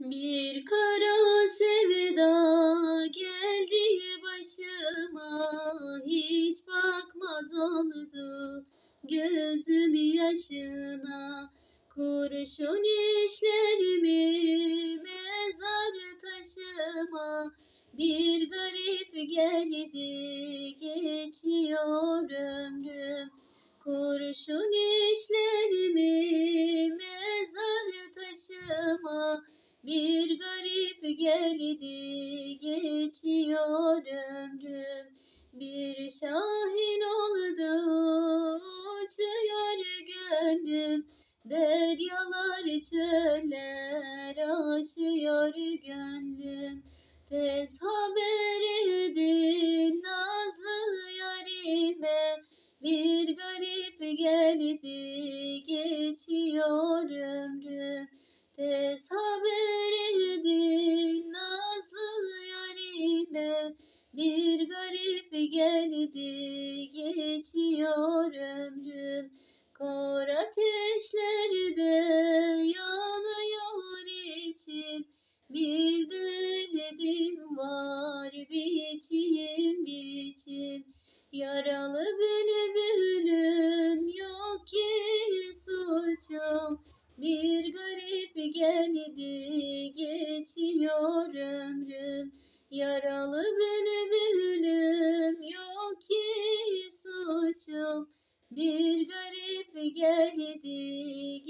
Bir kara sevda geldi başıma hiç bakmaz oldu gözüm yaşına. Kurşun işlerimi mezar taşıma bir garip geldi geçiyor ömrüm. Kurşun işlerimi bir garip geldi geçiyor ömrüm. Bir şahin oldu uçuyor gönlüm. Deryalar çöller aşıyor gönlüm. Tez haber edin nazlı yarime. Bir garip geldi Bir derdim var biçim biçim. Yaralı bülbülüm yok ki suçum. Bir garip geldi geçiyor ömrüm. Yaralı bülbülüm yok ki suçum. Bir garip geldi